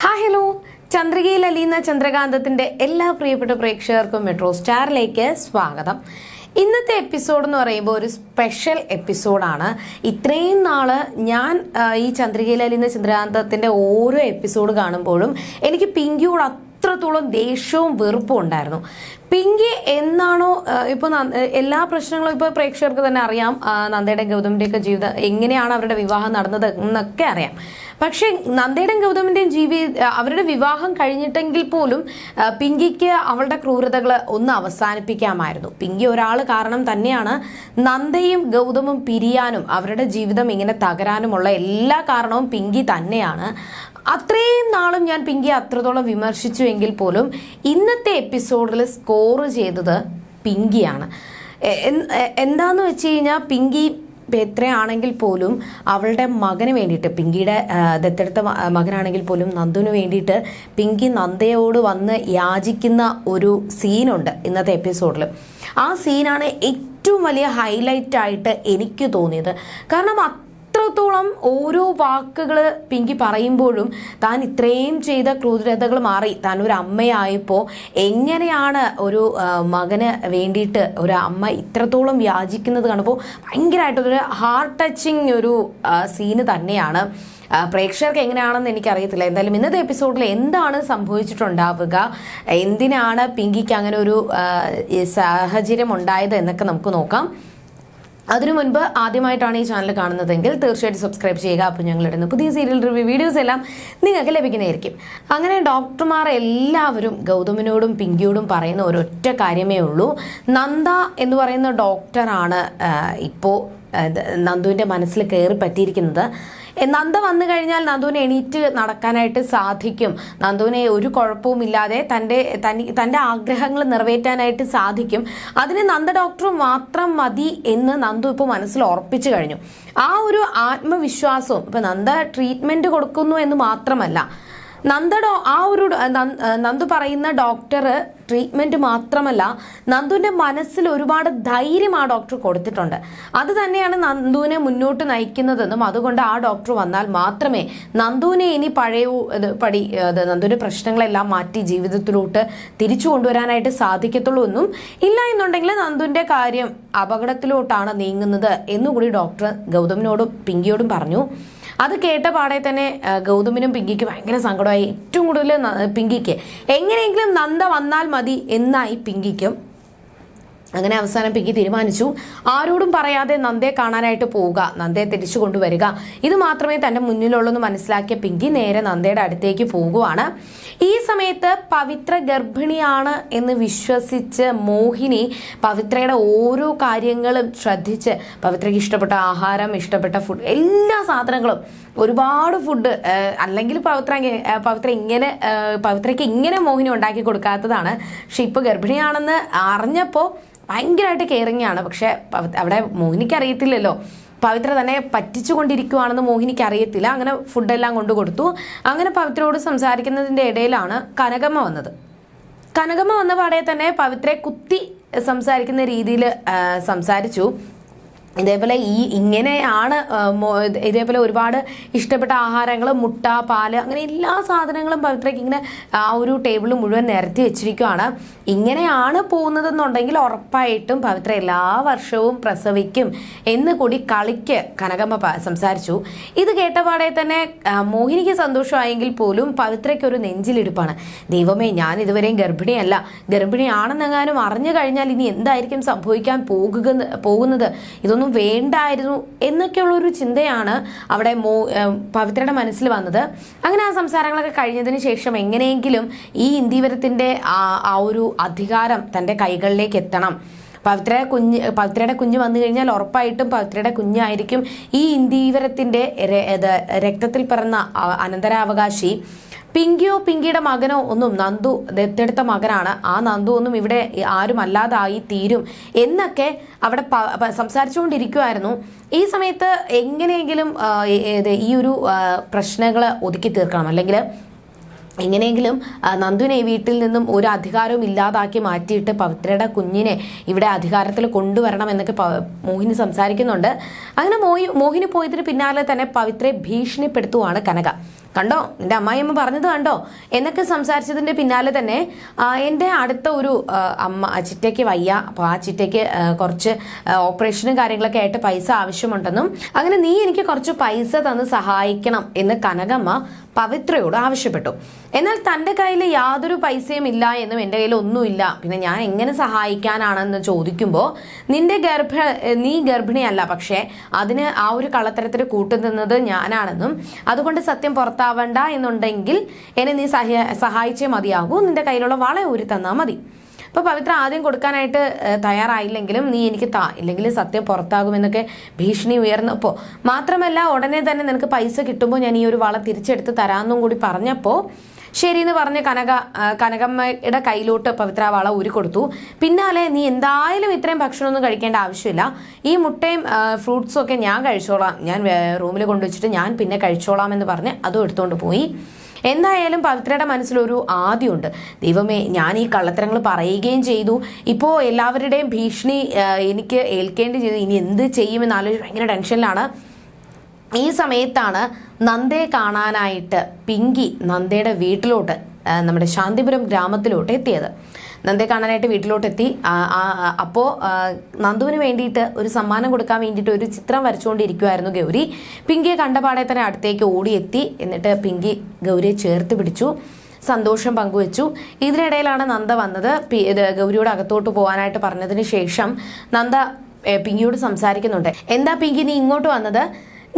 Hi hello ചന്ദ്രികയിൽ അലിയുന്ന ചന്ദ്രകാന്തത്തിന്റെ എല്ലാ പ്രിയപ്പെട്ട പ്രേക്ഷകർക്കും മെട്രോ സ്റ്റാറിലേക്ക് സ്വാഗതം. ഇന്നത്തെ എപ്പിസോഡ് എന്ന് പറയുമ്പോൾ ഒരു സ്പെഷ്യൽ എപ്പിസോഡാണ് ഇത്രയും നാൾ ഞാൻ ഈ ചന്ദ്രികയിൽ അലിയുന്ന ചന്ദ്രകാന്തത്തിന്റെ ഓരോ എപ്പിസോഡ് കാണുമ്പോഴും എനിക്ക് പിങ്കിയോട് അത്രത്തോളം ദേഷ്യവും വെറുപ്പും ഉണ്ടായിരുന്നു. പിങ്കി എന്നാണോ ഇപ്പോൾ എല്ലാ പ്രശ്നങ്ങളും ഇപ്പോൾ പ്രേക്ഷകർക്ക് തന്നെ അറിയാം. നന്ദയുടെ ഗൗതമിന്റെയൊക്കെ ജീവിതം എങ്ങനെയാണ് അവരുടെ വിവാഹം നടന്നത് എന്നൊക്കെ അറിയാം. പക്ഷേ നന്ദയുടെയും ഗൗതമിന്റെയും ജീവി അവരുടെ വിവാഹം കഴിഞ്ഞിട്ടെങ്കിൽ പോലും പിങ്കിക്ക് അവളുടെ ക്രൂരതകൾ ഒന്ന് അവസാനിപ്പിക്കാമായിരുന്നു. പിങ്കി ഒരാൾ കാരണം തന്നെയാണ് നന്ദയും ഗൗതമും പിരിയാനും അവരുടെ ജീവിതം ഇങ്ങനെ തകരാനുമുള്ള എല്ലാ കാരണവും പിങ്കി തന്നെയാണ്. അത്രയും നാളും ഞാൻ പിങ്കിയെ അത്രത്തോളം വിമർശിച്ചു എങ്കിൽ പോലും ഇന്നത്തെ എപ്പിസോഡിൽ സ്കോർ ചെയ്തത് പിങ്കിയാണ്. എന്താന്ന് വെച്ച് കഴിഞ്ഞാൽ പിങ്കി എത്രയാണെങ്കിൽ പോലും അവളുടെ മകന് വേണ്ടിയിട്ട് പിങ്കിയുടെ ദത്തെടുത്ത മകനാണെങ്കിൽ പോലും നന്ദുവിന് വേണ്ടിയിട്ട് പിങ്കി നന്ദയോട് വന്ന് യാചിക്കുന്ന ഒരു സീനുണ്ട് ഇന്നത്തെ എപ്പിസോഡിൽ ആ സീനാണ് ഏറ്റവും വലിയ ഹൈലൈറ്റ് ആയിട്ട് എനിക്ക് തോന്നിയത്. കാരണം അത്രത്തോളം ഓരോ വാക്കുകൾ പിങ്കി പറയുമ്പോഴും താൻ ഇത്രയും ചെയ്ത ക്രൂരതകൾ മാറി. താൻ ഒരു അമ്മയായപ്പോൾ എങ്ങനെയാണ് ഒരു മകന് വേണ്ടിയിട്ട് ഒരു അമ്മ ഇത്രത്തോളം യാചിക്കുന്നത് കാണുമ്പോൾ ഭയങ്കരമായിട്ടൊരു ഹാർട്ട് ടച്ചിങ് ഒരു സീന് തന്നെയാണ്. പ്രേക്ഷകർക്ക് എങ്ങനെയാണെന്ന് എനിക്കറിയത്തില്ല. എന്തായാലും ഇന്നത്തെ എപ്പിസോഡിൽ എന്താണ് സംഭവിച്ചിട്ടുണ്ടാവുക? എന്തിനാണ് പിങ്കിക്ക് അങ്ങനെ ഒരു സാഹചര്യം ഉണ്ടായത് എന്നൊക്കെ നമുക്ക് നോക്കാം. അതിനു മുൻപ് ആദ്യമായിട്ടാണ് ഈ ചാനൽ കാണുന്നതെങ്കിൽ തീർച്ചയായിട്ടും സബ്സ്ക്രൈബ് ചെയ്യുക. അപ്പോൾ ഞങ്ങൾ ഇടുന്ന പുതിയ സീരിയൽ റിവ്യൂ വീഡിയോസ് എല്ലാം നിങ്ങൾക്ക് ലഭിക്കുന്നതായിരിക്കും. അങ്ങനെ ഡോക്ടർമാർ എല്ലാവരും ഗൗതമിനോടും പിങ്കിയോടും പറയുന്ന ഒരൊറ്റ കാര്യമേ ഉള്ളൂ. നന്ദ എന്ന് പറയുന്ന ഡോക്ടറാണ് ഇപ്പോൾ നന്ദുവിന്റെ മനസ്സിൽ കയറി പറ്റിയിരിക്കുന്നത്. നന്ദ വന്നു കഴിഞ്ഞാൽ നന്ദുവിനെ എണീറ്റ് നടക്കാനായിട്ട് സാധിക്കും. നന്ദുവിനെ ഒരു കുഴപ്പവും ഇല്ലാതെ തന്റെ തന്റെ ആഗ്രഹങ്ങൾ നിറവേറ്റാനായിട്ട് സാധിക്കും. അതിന് നന്ദ ഡോക്ടർ മാത്രം മതി എന്ന് നന്ദു ഇപ്പോൾ മനസ്സിൽ ഉറപ്പിച്ചു കഴിഞ്ഞു. ആ ഒരു ആത്മവിശ്വാസവും ഇപ്പം നന്ദ ട്രീറ്റ്മെന്റ് കൊടുക്കുന്നു എന്ന് മാത്രമല്ല നന്ദ ഡോ ആ ഒരു നന്ദു പറയുന്ന ഡോക്ടർ ട്രീറ്റ്മെന്റ് മാത്രമല്ല നന്ദുവിന്റെ മനസ്സിൽ ഒരുപാട് ധൈര്യം ആ ഡോക്ടർ കൊടുത്തിട്ടുണ്ട്. അത് തന്നെയാണ് നന്ദുവിനെ മുന്നോട്ട് നയിക്കുന്നതെന്നും അതുകൊണ്ട് ആ ഡോക്ടർ വന്നാൽ മാത്രമേ നന്ദുവിനെ ഇനി പഴയ പടി നന്ദുവിന്റെ പ്രശ്നങ്ങളെല്ലാം മാറ്റി ജീവിതത്തിലോട്ട് തിരിച്ചു കൊണ്ടുവരാനായിട്ട് സാധിക്കത്തുള്ളൂ എന്നും ഇല്ല എന്നുണ്ടെങ്കിൽ നന്ദുവിന്റെ കാര്യം അപകടത്തിലോട്ടാണ് നീങ്ങുന്നത് എന്നുകൂടി ഡോക്ടർ ഗൗതമിനോടും പിങ്കിയോടും പറഞ്ഞു. അത് കേട്ട പാടെ തന്നെ ഗൗതമിനും പിങ്കിക്ക് ഭയങ്കര സങ്കടമായി. ഏറ്റവും കൂടുതൽ പിങ്കിക്ക്. എങ്ങനെയെങ്കിലും നന്ദ വന്നാൽ മതി എന്നായി പിങ്കിക്കും. അങ്ങനെ അവസാനം പിങ്കി തീരുമാനിച്ചു. ആരോടും പറയാതെ നന്ദയെ കാണാനായിട്ട് പോവുക നന്ദയെ തിരിച്ചു കൊണ്ടുവരിക. ഇത് മാത്രമേ തന്റെ മുന്നിലുള്ളെന്ന് മനസ്സിലാക്കിയ പിങ്കി നേരെ നന്ദയുടെ അടുത്തേക്ക് പോകുവാണ്. ഈ സമയത്ത് പവിത്ര ഗർഭിണിയാണ് എന്ന് വിശ്വസിച്ച് മോഹിനി പവിത്രയുടെ ഓരോ കാര്യങ്ങളും ശ്രദ്ധിച്ച് പവിത്രയ്ക്ക് ഇഷ്ടപ്പെട്ട ആഹാരം ഇഷ്ടപ്പെട്ട ഫുഡ് എല്ലാ സാധനങ്ങളും ഒരുപാട് ഫുഡ് അല്ലെങ്കിൽ പവിത്ര പവിത്ര ഇങ്ങനെ പവിത്രയ്ക്ക് ഇങ്ങനെ മോഹിനി ഉണ്ടാക്കി കൊടുക്കാത്തതാണ്. പക്ഷെ ഇപ്പൊ ഗർഭിണിയാണെന്ന് അറിഞ്ഞപ്പോൾ ഭയങ്കരമായിട്ട് കെയറിങ് ആണ് പക്ഷെ അവിടെ മോഹിനിക്ക് അറിയത്തില്ലല്ലോ. പവിത്ര തന്നെ പറ്റിച്ചുകൊണ്ടിരിക്കുവാണെന്ന് മോഹിനിക്ക് അറിയത്തില്ല. അങ്ങനെ ഫുഡെല്ലാം കൊണ്ടു കൊടുത്തു. അങ്ങനെ പവിത്രയോട് സംസാരിക്കുന്നതിന്റെ ഇടയിലാണ് കനകമ്മ വന്നത്. കനകമ്മ വന്ന പാടെ തന്നെ പവിത്രയെ കുത്തി സംസാരിക്കുന്ന രീതിയിൽ സംസാരിച്ചു. ഇതേപോലെ ഈ ഇങ്ങനെയാണ് ഇതേപോലെ ഒരുപാട് ഇഷ്ടപ്പെട്ട ആഹാരങ്ങൾ മുട്ട പാൽ അങ്ങനെ എല്ലാ സാധനങ്ങളും പവിത്രയ്ക്ക് ഇങ്ങനെ ആ ഒരു ടേബിൾ മുഴുവൻ നിരത്തി വെച്ചിരിക്കുകയാണ് ഇങ്ങനെയാണ് പോകുന്നതെന്നുണ്ടെങ്കിൽ ഉറപ്പായിട്ടും പവിത്ര എല്ലാ വർഷവും പ്രസവിക്കും എന്ന് കൂടി കളിക്ക് കനകമ്മ സംസാരിച്ചു. ഇത് കേട്ടപാടെ തന്നെ മോഹിനിക്ക് സന്തോഷമായെങ്കിൽ പോലും പവിത്രയ്ക്ക് ഒരു നെഞ്ചിലിടുപ്പാണ്. ദൈവമേ ഞാൻ ഇതുവരെയും ഗർഭിണിയല്ല. ഗർഭിണിയാണെന്നെങ്ങാനും അറിഞ്ഞു കഴിഞ്ഞാൽ ഇനി എന്തായിരിക്കും സംഭവിക്കാൻ പോകുക പോകുന്നത്? ഇതൊന്നും വേണ്ടായിരുന്നു എന്നൊക്കെയുള്ള ഒരു ചിന്തയാണ് അവിടെ മോ പവിത്രയുടെ മനസ്സിൽ വന്നത്. അങ്ങനെ ആ സംസാരങ്ങളൊക്കെ കഴിഞ്ഞതിന് ശേഷം എങ്ങനെയെങ്കിലും ഈ ഇന്ദീവരത്തിന്റെ ആ ആ ഒരു അധികാരം തന്റെ കൈകളിലേക്ക് എത്തണം. പവിത്ര കുഞ്ഞ് പവിത്രയുടെ കുഞ്ഞ് വന്നു കഴിഞ്ഞാൽ ഉറപ്പായിട്ടും പവിത്രയുടെ കുഞ്ഞായിരിക്കും ഈ ഇന്ദീവരത്തിന്റെ രക്തത്തിൽ പിറന്ന അനന്തരാവകാശി പിങ്കിയോ പിങ്കിയുടെ മകനോ ഒന്നും നന്ദു ദത്തെടുത്ത മകനാണ്. ആ നന്ദു ഒന്നും ഇവിടെ ആരും അല്ലാതായി തീരും എന്നൊക്കെ അവിടെ സംസാരിച്ചുകൊണ്ടിരിക്കുമായിരുന്നു ഈ സമയത്ത് എങ്ങനെയെങ്കിലും ഈ ഒരു പ്രശ്നങ്ങൾ ഒതുക്കി തീർക്കണം. അല്ലെങ്കിൽ എങ്ങനെയെങ്കിലും നന്ദുവിനെ വീട്ടിൽ നിന്നും ഒരു അധികാരവും ഇല്ലാതാക്കി മാറ്റിയിട്ട് പവിത്രയുടെ കുഞ്ഞിനെ ഇവിടെ അധികാരത്തിൽ കൊണ്ടുവരണം എന്നൊക്കെ മോഹിനി സംസാരിക്കുന്നുണ്ട്. അങ്ങനെ മോഹി മോഹിനി പോയതിന് പിന്നാലെ തന്നെ പവിത്രയെ ഭീഷണിപ്പെടുത്തുവാണ് കനക. കണ്ടോ? നിന്റെ അമ്മായിയമ്മ പറഞ്ഞത് കണ്ടോ? എന്നൊക്കെ സംസാരിച്ചതിന്റെ പിന്നാലെ തന്നെ എന്റെ അടുത്ത ഒരു അമ്മ ചിറ്റയ്ക്ക് വയ്യ. അപ്പോൾ ആ ചിറ്റയ്ക്ക് കുറച്ച് ഓപ്പറേഷനും കാര്യങ്ങളൊക്കെ ആയിട്ട് പൈസ ആവശ്യമുണ്ടെന്നും അങ്ങനെ നീ എനിക്ക് കുറച്ച് പൈസ തന്ന് സഹായിക്കണം എന്ന് കനകമ്മ പവിത്രയോട് ആവശ്യപ്പെട്ടു. എന്നാൽ തന്റെ കയ്യിൽ യാതൊരു പൈസയും ഇല്ല എന്നും എന്റെ കയ്യിൽ ഒന്നുമില്ല. പിന്നെ ഞാൻ എങ്ങനെ സഹായിക്കാനാണെന്ന് ചോദിക്കുമ്പോൾ നിന്റെ ഗർഭ നീ ഗർഭിണിയല്ല പക്ഷേ അതിന് ആ ഒരു കള്ളത്തരത്തിൽ കൂട്ടുനിന്നത് ഞാനാണെന്നും അതുകൊണ്ട് സത്യം പുറത്താവണ്ട എന്നുണ്ടെങ്കിൽ എന്നെ നീ സഹ സഹായിച്ചേ മതിയാകൂ. നിന്റെ കയ്യിലുള്ള വള ഊരി തന്നാൽ മതി. അപ്പോൾ പവിത്ര ആദ്യം കൊടുക്കാനായിട്ട് തയ്യാറായില്ലെങ്കിലും നീ എനിക്ക് താ ഇല്ലെങ്കിൽ സത്യം പുറത്താകുമെന്നൊക്കെ ഭീഷണി ഉയർന്നപ്പോൾ മാത്രമല്ല ഉടനെ തന്നെ നിനക്ക് പൈസ കിട്ടുമ്പോൾ ഞാൻ ഈ ഒരു വള തിരിച്ചെടുത്ത് തരാമെന്നും കൂടി പറഞ്ഞപ്പോൾ ശരി എന്ന് പറഞ്ഞ് കനക കനകമ്മയുടെ കയ്യിലോട്ട് പവിത്ര വള കൊടുത്തു. പിന്നാലെ നീ എന്തായാലും ഇത്രയും ഭക്ഷണമൊന്നും കഴിക്കേണ്ട ആവശ്യമില്ല. ഈ മുട്ടയും ഫ്രൂട്ട്സും ഒക്കെ ഞാൻ കഴിച്ചോളാം. ഞാൻ റൂമിൽ കൊണ്ടുവച്ചിട്ട് ഞാൻ പിന്നെ കഴിച്ചോളാം എന്ന് പറഞ്ഞ് അതും എടുത്തുകൊണ്ട് പോയി. എന്തായാലും പവിത്രയുടെ മനസ്സിലൊരു ആദ്യമുണ്ട് ദൈവമേ ഞാൻ ഈ കള്ളത്തരങ്ങൾ പറയുകയും ചെയ്തു. ഇപ്പോൾ എല്ലാവരുടെയും ഭീഷണി എനിക്ക് ഏൽക്കേണ്ടി ചെയ്തു. ഇനി എന്ത് ചെയ്യുമെന്ന് ആലോചിച്ച് ഭയങ്കര ടെൻഷനിലാണ്. ഈ സമയത്താണ് നന്ദയെ കാണാനായിട്ട് പിങ്കി നന്ദയുടെ വീട്ടിലോട്ട് നമ്മുടെ ശാന്തിപുരം ഗ്രാമത്തിലോട്ട് എത്തിയത്. നന്ദയെ കാണാനായിട്ട് വീട്ടിലോട്ട് എത്തി അപ്പോൾ നന്ദുവിന് വേണ്ടിയിട്ട് ഒരു സമ്മാനം കൊടുക്കാൻ വേണ്ടിയിട്ട് ഒരു ചിത്രം വരച്ചുകൊണ്ടിരിക്കുമായിരുന്നു ഗൗരി. പിങ്കിയെ കണ്ടപാടെ തന്നെ അടുത്തേക്ക് ഓടിയെത്തി. എന്നിട്ട് പിങ്കി ഗൗരിയെ ചേർത്ത് പിടിച്ചു. സന്തോഷം പങ്കുവച്ചു. ഇതിനിടയിലാണ് നന്ദ വന്നത്. ഗൗരിയോട് അകത്തോട്ട് പോകാനായിട്ട് പറഞ്ഞതിന് ശേഷം നന്ദ പിങ്കിയോട് സംസാരിക്കുന്നുണ്ട്. എന്താ പിങ്കി നീ ഇങ്ങോട്ട് വന്നത്?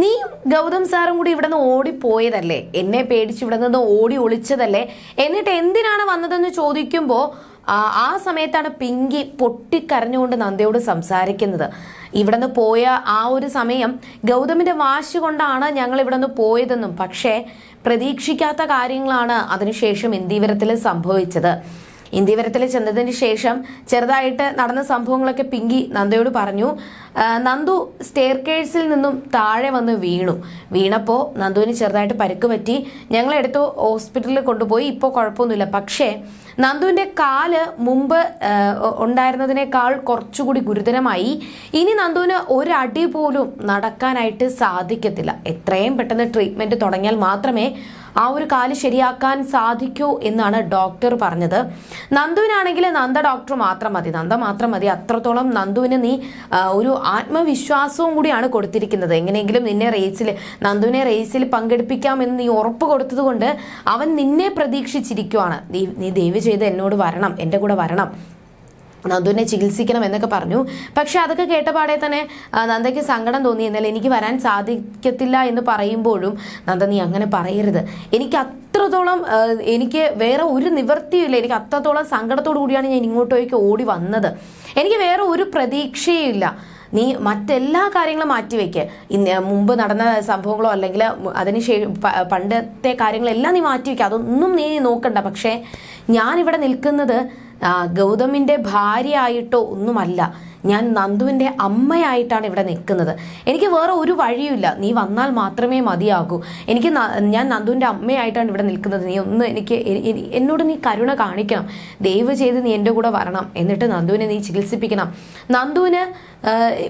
നീ ഗൗതം സാറും കൂടി ഇവിടെ നിന്ന് ഓടിപ്പോയതല്ലേ? എന്നെ പേടിച്ച് ഇവിടെ നിന്ന് ഓടി ഒളിച്ചതല്ലേ? എന്നിട്ട് എന്തിനാണ് വന്നതെന്ന് ചോദിക്കുമ്പോൾ ആ സമയത്താണ് പിങ്കി പൊട്ടിക്കരഞ്ഞുകൊണ്ട് നന്ദയോട് സംസാരിക്കുന്നത്. ഇവിടെ നിന്ന് പോയ ആ ഒരു സമയം ഗൗതമിന്റെ വാശി കൊണ്ടാണ് ഞങ്ങൾ ഇവിടെ നിന്ന് പോയതെന്നും പക്ഷേ പ്രതീക്ഷിക്കാത്ത കാര്യങ്ങളാണ് അതിനുശേഷം ഇന്ദീവരത്തിൽ സംഭവിച്ചത്. ഇന്ത്യവരത്തിൽ ചെന്നതിന് ശേഷം ചെറുതായിട്ട് നടന്ന സംഭവങ്ങളൊക്കെ പിങ്കി നന്ദയോട് പറഞ്ഞു. നന്ദു സ്റ്റെയർ കേഴ്സിൽ നിന്നും താഴെ വന്ന് വീണു. വീണപ്പോൾ നന്ദുവിന് ചെറുതായിട്ട് പരിക്ക് പറ്റി. ഞങ്ങളെടുത്തു ഹോസ്പിറ്റലിൽ കൊണ്ടുപോയി. ഇപ്പോൾ കുഴപ്പമൊന്നുമില്ല. പക്ഷേ നന്ദുവിന്റെ കാൽ മുമ്പ് ഉണ്ടായിരുന്നതിനേക്കാൾ കുറച്ചുകൂടി ഗുരുതരമായി. ഇനി നന്ദുവിന് ഒരടി പോലും നടക്കാനായിട്ട് സാധിക്കത്തില്ല. എത്രയും പെട്ടെന്ന് ട്രീറ്റ്മെന്റ് തുടങ്ങിയാൽ മാത്രമേ ആ ഒരു കാൽ ശരിയാക്കാൻ സാധിക്കൂ എന്നാണ് ഡോക്ടർ പറഞ്ഞത്. നന്ദുവിനാണെങ്കിൽ നന്ദ ഡോക്ടർ മാത്രം മതി. നന്ദ മാത്രം മതി. അത്രത്തോളം നന്ദുവിന് നീ ഒരു ആത്മവിശ്വാസവും കൂടിയാണ് കൊടുത്തിരിക്കുന്നത്. എങ്ങനെയെങ്കിലും നിന്നെ റേസിൽ നന്ദുവിനെ റേസിൽ പങ്കെടുപ്പിക്കാമെന്ന് നീ ഉറപ്പ് കൊടുത്തതുകൊണ്ട് അവൻ നിന്നെ പ്രതീക്ഷിച്ചിരിക്കുവാണ്. നീ ദയവ് ചെയ്ത് എന്നോട് വരണം. എന്റെ കൂടെ വരണം. നന്ദുവിനെ ചികിത്സിക്കണം എന്നൊക്കെ പറഞ്ഞു. പക്ഷെ അതൊക്കെ കേട്ടപാടെ തന്നെ നന്ദയ്ക്ക് സങ്കടം തോന്നി. എന്നാൽ എനിക്ക് വരാൻ സാധിക്കത്തില്ല എന്ന് പറയുമ്പോഴും നന്ദ നീ അങ്ങനെ പറയരുത്. എനിക്ക് അത്രത്തോളം എനിക്ക് വേറെ ഒരു നിവൃത്തിയില്ല എനിക്ക് അത്രത്തോളം സങ്കടത്തോടു കൂടിയാണ് ഞാൻ ഇങ്ങോട്ടേക്ക് ഓടി വന്നത്. എനിക്ക് വേറെ ഒരു പ്രതീക്ഷയില്ല നീ മറ്റെല്ലാ കാര്യങ്ങളും മാറ്റിവെക്ക്. ഇന്ന് മുമ്പ് നടന്ന സംഭവങ്ങളോ അല്ലെങ്കിൽ അതിന് ശേ- പണ്ടത്തെ കാര്യങ്ങളെല്ലാം നീ മാറ്റിവെക്കുക അതൊന്നും നീ നോക്കണ്ട. പക്ഷേ ഞാനിവിടെ നിൽക്കുന്നത് ഭാര്യ ഭാര്യയായിട്ടോ ഒന്നുമല്ല. ഞാൻ നന്ദുവിന്റെ അമ്മയായിട്ടാണ് ഇവിടെ നിൽക്കുന്നത്. എനിക്ക് വേറെ ഒരു വഴിയുമില്ല. നീ വന്നാൽ മാത്രമേ മതിയാകൂ. എനിക്ക് ഞാൻ നന്ദുവിന്റെ അമ്മയായിട്ടാണ് ഇവിടെ നിൽക്കുന്നത്. നീ ഒന്ന് എനിക്ക് എന്നോട് നീ കരുണ കാണിക്കണം. ദയവ് ചെയ്ത് നീ എന്റെ കൂടെ വരണം. എന്നിട്ട് നന്ദുവിനെ നീ ചികിത്സിപ്പിക്കണം. നന്ദുവിന്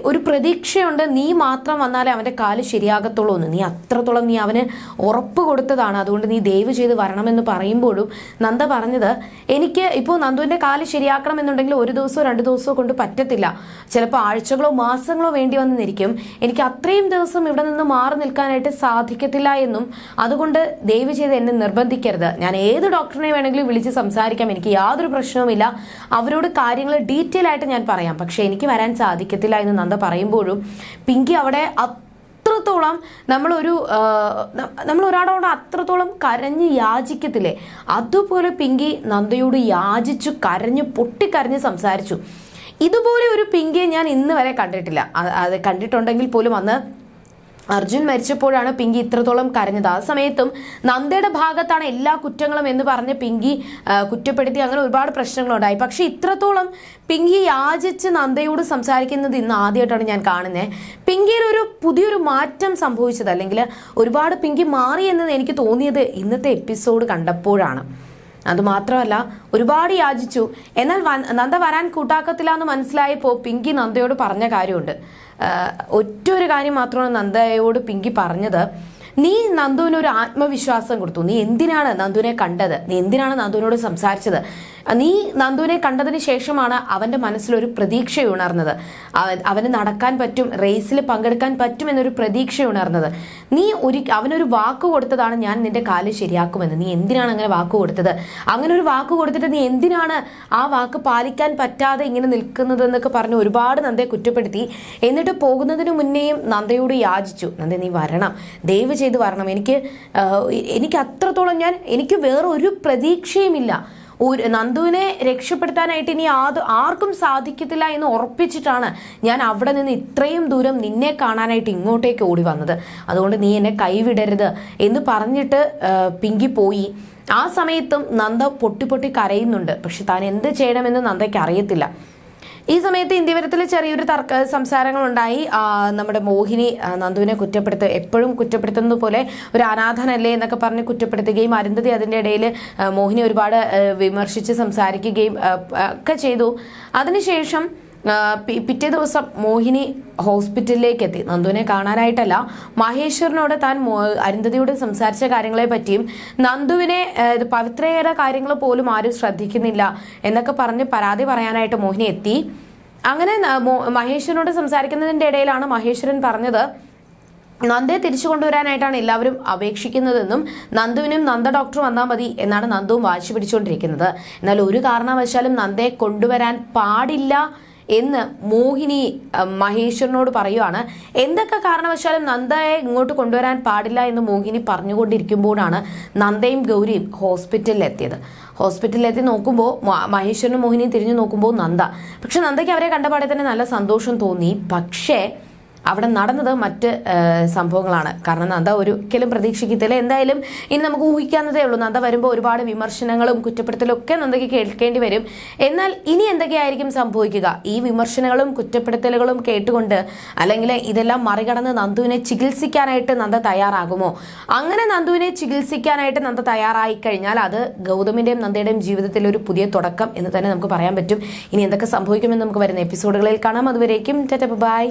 ഒരു പ്രതീക്ഷയുണ്ട്. നീ മാത്രം വന്നാലേ അവന്റെ കാൽ ശരിയാകത്തുള്ളൂ എന്ന്. നീ അത്രത്തോളം നീ അവന് ഉറപ്പ് കൊടുത്തതാണ്. അതുകൊണ്ട് നീ ദയവ് ചെയ്ത് വരണമെന്ന് പറയുമ്പോഴും നന്ദ പറഞ്ഞത് എനിക്ക് ഇപ്പോൾ നന്ദുവിന്റെ കാൽ ശരിയാക്കണം എന്നുണ്ടെങ്കിൽ ഒരു ദിവസമോ രണ്ട് ദിവസമോ കൊണ്ട് പറ്റത്തില്ല. ചിലപ്പോൾ ആഴ്ചകളോ മാസങ്ങളോ വേണ്ടി വന്നിരിക്കും. എനിക്ക് അത്രയും ദിവസം ഇവിടെ നിന്ന് മാറി നിൽക്കാനായിട്ട് സാധിക്കത്തില്ല എന്നും അതുകൊണ്ട് ദയവ് ചെയ്ത് എന്നെ നിർബന്ധിക്കരുത്. ഞാൻ ഏത് ഡോക്ടറിനെ വേണമെങ്കിലും വിളിച്ച് സംസാരിക്കാം. എനിക്ക് യാതൊരു പ്രശ്നവുമില്ല. അവരോട് കാര്യങ്ങൾ ഡീറ്റെയിൽ ആയിട്ട് ഞാൻ പറയാം. പക്ഷേ എനിക്ക് വരാൻ സാധിക്കത്തില്ല എന്ന് നന്ദ പറയുമ്പോഴും പിങ്കി അവിടെ അത്രത്തോളം നമ്മളൊരു നമ്മൾ ഒരാളോട് അത്രത്തോളം കരഞ്ഞ് യാചിക്കത്തില്ലേ? അതുപോലെ പിങ്കി നന്ദയോട് യാചിച്ചു കരഞ്ഞു പൊട്ടിക്കരഞ്ഞ് സംസാരിച്ചു. ഇതുപോലെ ഒരു പിങ്കിയെ ഞാൻ ഇന്ന് വരെ കണ്ടിട്ടില്ല. അത് കണ്ടിട്ടുണ്ടെങ്കിൽ പോലും അന്ന് അർജുൻ മരിച്ചപ്പോഴാണ് പിങ്കി ഇത്രത്തോളം കരഞ്ഞത്. ആ സമയത്തും നന്ദയുടെ ഭാഗത്താണ് എല്ലാ കുറ്റങ്ങളും എന്ന് പറഞ്ഞ് പിങ്കി കുറ്റപ്പെടുത്തി അങ്ങനെ ഒരുപാട് പ്രശ്നങ്ങളുണ്ടായി. പക്ഷേ ഇത്രത്തോളം പിങ്കി യാചിച്ച് നന്ദയോട് സംസാരിക്കുന്നത് ഇന്ന് ആദ്യമായിട്ടാണ് ഞാൻ കാണുന്നത് പിങ്കിയിൽ ഒരു പുതിയൊരു മാറ്റം സംഭവിച്ചത് അല്ലെങ്കിൽ ഒരുപാട് പിങ്കി മാറി എന്ന് എനിക്ക് തോന്നിയത് ഇന്നത്തെ എപ്പിസോഡ് കണ്ടപ്പോഴാണ്. അതുമാത്രമല്ല ഒരുപാട് യാചിച്ചു. എന്നാൽ നന്ദ വരാൻ കൂട്ടാക്കത്തില്ല എന്ന് മനസ്സിലായപ്പോൾ പിങ്കി നന്ദയോട് പറഞ്ഞ കാര്യമുണ്ട്. ഒറ്റ ഒരു കാര്യം മാത്രമാണ് നന്ദയോട് പിങ്കി പറഞ്ഞത്. നീ നന്ദുവിന് ഒരു ആത്മവിശ്വാസം കൊടുത്തു. നീ എന്തിനാണ് നന്ദുവിനെ കണ്ടത്? നീ എന്തിനാണ് നന്ദുവിനോട് സംസാരിച്ചത്? നീ നന്ദുവിനെ കണ്ടതിന് ശേഷമാണ് അവന്റെ മനസ്സിലൊരു പ്രതീക്ഷ ഉണർന്നത്. അവന് നടക്കാൻ പറ്റും റേസിൽ പങ്കെടുക്കാൻ പറ്റും എന്നൊരു പ്രതീക്ഷ ഉണർന്നത്. നീ ഒരു അവനൊരു വാക്ക് കൊടുത്തതാണ് ഞാൻ നിന്റെ കാൽ ശരിയാക്കുമെന്ന്. നീ എന്തിനാണ് അങ്ങനെ വാക്ക് കൊടുത്തത്? അങ്ങനെ ഒരു വാക്ക് കൊടുത്തിട്ട് നീ എന്തിനാണ് ആ വാക്ക് പാലിക്കാൻ പറ്റാതെ ഇങ്ങനെ നിൽക്കുന്നതെന്നൊക്കെ പറഞ്ഞ് ഒരുപാട് നന്ദയെ കുറ്റപ്പെടുത്തി. എന്നിട്ട് പോകുന്നതിന് മുന്നേയും നന്ദയോട് യാചിച്ചു. നന്ദ നീ വരണം. ദയവ് ചെയ്ത് വരണം. എനിക്ക് എനിക്ക് അത്രത്തോളം ഞാൻ എനിക്ക് വേറെ ഒരു പ്രതീക്ഷയുമില്ല. ഒരു നന്ദുവിനെ രക്ഷപ്പെടുത്താനായിട്ട് ഇനി ആത് ആർക്കും സാധിക്കത്തില്ല എന്ന് ഉറപ്പിച്ചിട്ടാണ് ഞാൻ അവിടെ നിന്ന് ഇത്രയും ദൂരം നിന്നെ കാണാനായിട്ട് ഇങ്ങോട്ടേക്ക് ഓടി വന്നത്. അതുകൊണ്ട് നീ എന്നെ കൈവിടരുത് എന്ന് പറഞ്ഞിട്ട് പിങ്കി പോയി. ആ സമയത്തും നന്ദ പൊട്ടി പൊട്ടി കരയുന്നുണ്ട്. പക്ഷെ താൻ എന്ത് ചെയ്യണമെന്ന് നന്ദയ്ക്ക് അറിയത്തില്ല. ഈ സമയത്ത് ഇന്ത്യവരത്തിൽ ചെറിയൊരു തർക്ക സംസാരങ്ങളുണ്ടായി. നമ്മുടെ മോഹിനി നന്ദുവിനെ കുറ്റപ്പെടുത്തുക എപ്പോഴും കുറ്റപ്പെടുത്തുന്നത് പോലെ ഒരു അനാഥനല്ലേ എന്നൊക്കെ പറഞ്ഞ് കുറ്റപ്പെടുത്തുകയും അരുന്ധതി അതിന്റെ ഇടയിൽ മോഹിനി ഒരുപാട് വിമർശിച്ച് സംസാരിക്കുകയും ഒക്കെ ചെയ്തു. അതിനുശേഷം പിറ്റേ ദിവസം മോഹിനി ഹോസ്പിറ്റലിലേക്ക് എത്തി നന്ദുവിനെ കാണാനായിട്ടല്ല മഹേശ്വരനോട് താൻ അരുന്ധതിയോട് സംസാരിച്ച കാര്യങ്ങളെ പറ്റിയും നന്ദുവിനെ പവിത്രയുടെ കാര്യങ്ങൾ പോലും ആരും ശ്രദ്ധിക്കുന്നില്ല എന്നൊക്കെ പറഞ്ഞ് പരാതി പറയാനായിട്ട് മോഹിനി എത്തി. അങ്ങനെ മഹേശ്വരനോട് സംസാരിക്കുന്നതിന്റെ ഇടയിലാണ് മഹേശ്വരൻ പറഞ്ഞത് നന്ദയെ തിരിച്ചു കൊണ്ടുവരാനായിട്ടാണ് എല്ലാവരും അപേക്ഷിക്കുന്നതെന്നും നന്ദുവിനും നന്ദ ഡോക്ടർ വന്നാൽ മതി എന്നാണ് നന്ദുവും വാശി പിടിച്ചുകൊണ്ടിരിക്കുന്നത്. എന്നാൽ ഒരു കാരണവശാലും നന്ദയെ കൊണ്ടുവരാൻ പാടില്ല എന്ന് മോഹിനി മഹേശ്വരനോട് പറയുവാണ്. എന്തൊക്കെ കാരണവശാലും നന്ദയെ ഇങ്ങോട്ട് കൊണ്ടുവരാൻ പാടില്ല എന്ന് മോഹിനി പറഞ്ഞുകൊണ്ടിരിക്കുമ്പോഴാണ് നന്ദയും ഗൗരിയും ഹോസ്പിറ്റലിൽ എത്തി നോക്കുമ്പോൾ മഹേശ്വരനും മോഹിനിയും തിരിഞ്ഞു നോക്കുമ്പോൾ നന്ദ. പക്ഷെ നന്ദയ്ക്ക് അവരെ കണ്ടപാടെ തന്നെ നല്ല സന്തോഷം തോന്നി. പക്ഷേ അവിടെ നടന്നത് മറ്റ് സംഭവങ്ങളാണ്. കാരണം നന്ദ ഒരിക്കലും പ്രതീക്ഷിക്കത്തില്ല. എന്തായാലും ഇനി നമുക്ക് ഊഹിക്കാവുന്നതേ ഉള്ളൂ. നന്ദ വരുമ്പോൾ ഒരുപാട് വിമർശനങ്ങളും കുറ്റപ്പെടുത്തലും ഒക്കെ നന്ദയ്ക്ക് കേൾക്കേണ്ടി വരും. എന്നാൽ ഇനി എന്തൊക്കെയായിരിക്കും സംഭവിക്കുക? ഈ വിമർശനങ്ങളും കുറ്റപ്പെടുത്തലുകളും കേട്ടുകൊണ്ട് അല്ലെങ്കിൽ ഇതെല്ലാം മറികടന്ന് നന്ദുവിനെ ചികിത്സിക്കാനായിട്ട് നന്ദ തയ്യാറാകുമോ? അങ്ങനെ നന്ദുവിനെ ചികിത്സിക്കാനായിട്ട് നന്ദ തയ്യാറായി കഴിഞ്ഞാൽ അത് ഗൗതമിന്റെയും നന്ദയുടെയും ജീവിതത്തിൽ ഒരു പുതിയ തുടക്കം എന്ന് തന്നെ നമുക്ക് പറയാൻ പറ്റും. ഇനി എന്തൊക്കെ സംഭവിക്കുമെന്ന് നമുക്ക് വരുന്ന എപ്പിസോഡുകളിൽ കാണാം. അതുവരേക്കും ബൈ